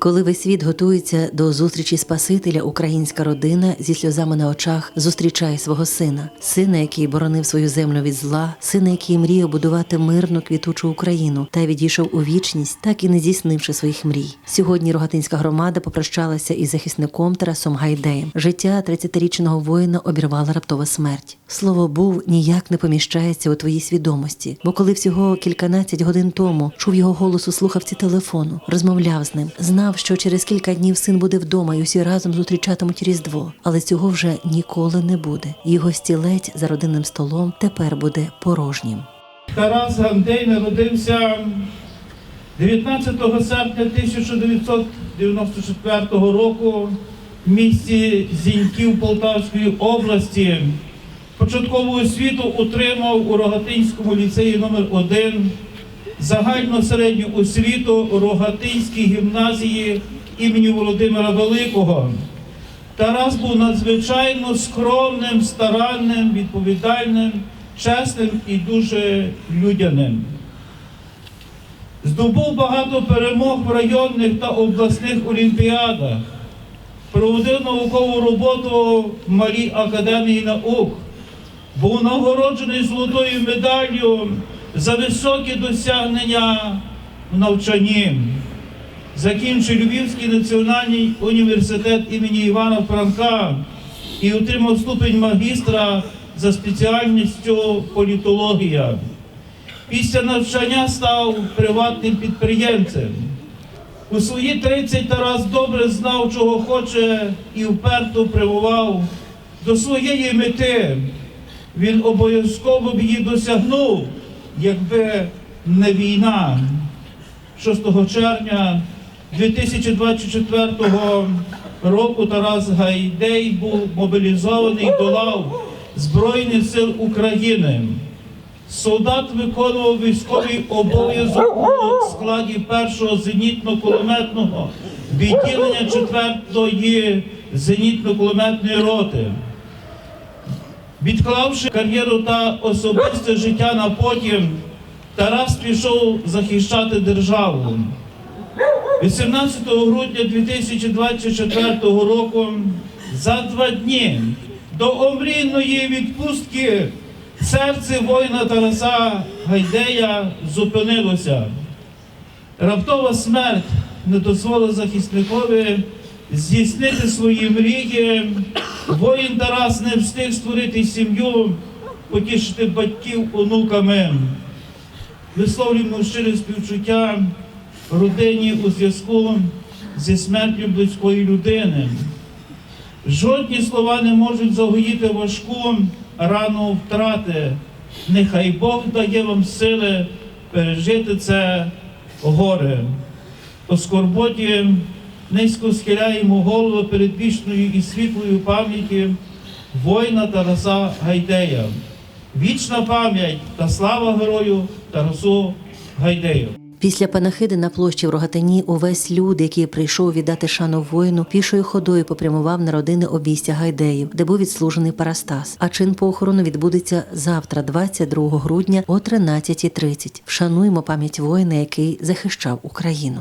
Коли весь світ готується до зустрічі Спасителя, українська родина зі сльозами на очах зустрічає свого сина, сина, який боронив свою землю від зла, сина, який мріяв будувати мирну квітучу Україну та відійшов у вічність, так і не здійснивши своїх мрій. Сьогодні Рогатинська громада попрощалася із захисником Тарасом Гайдеєм. Життя 30-річного воїна обірвала раптова смерть. Слово був ніяк не поміщається у твоїй свідомості, бо коли всього кільканадцять годин тому чув його голос у слухавці телефону, розмовляв з ним, знав, що через кілька днів син буде вдома і усі разом зустрічатимуть Різдво. Але цього вже ніколи не буде. Його стілець за родинним столом тепер буде порожнім. Тарас Гандей народився 19 серпня 1994 року в місті Зіньків Полтавської області. Початкову освіту отримав у Рогатинському ліцеї номер 1 загальну середню освіту у Рогатинській гімназії імені Володимира Великого. Тарас був надзвичайно скромним, старанним, відповідальним, чесним і дуже людяним. Здобув багато перемог в районних та обласних олімпіадах, проводив наукову роботу в Малій академії наук, був нагороджений золотою медаллю за високі досягнення в навчанні. Закінчив Львівський національний університет імені Івана Франка і отримав ступень магістра за спеціальністю політологія. Після навчання став приватним підприємцем. У свої 30 Тарас добре знав, чого хоче, і вперто прямував до своєї мети. Він обов'язково б її досягнув, якби не війна. 6 червня 2024 року Тарас Гайдей був мобілізований до лав Збройних сил України. Солдат виконував військовий обов'язок у складі першого зенітно-кулеметного відділення 4-ї зенітно-кулеметної роти. Відклавши кар'єру та особисте життя на потім, Тарас пішов захищати державу. 18 грудня 2024 року за два дні до омрійної відпустки серце воїна Тараса Гайдея зупинилося. Раптова смерть не дозволила захисникові здійснити свої мрії. Воїн Тарас не встиг створити сім'ю, потішити батьків онуками. Висловлюємо щире співчуття родині у зв'язку зі смертю близької людини. Жодні слова не можуть загоїти важку рану втрати. Нехай Бог дає вам сили пережити це горе. У скорботі низько схиляємо голову перед вічною і світлою пам'яті воїна Тараса Гайдея. Вічна пам'ять та слава герою Тарасу Гайдею. Після панахиди на площі в Рогатині увесь люд, який прийшов віддати шану воїну, пішою ходою попрямував на родини обійстя Гайдеїв, де був відслужений Парастас. А чин похорону відбудеться завтра, 22 грудня о 13.30. Вшануємо пам'ять воїна, який захищав Україну.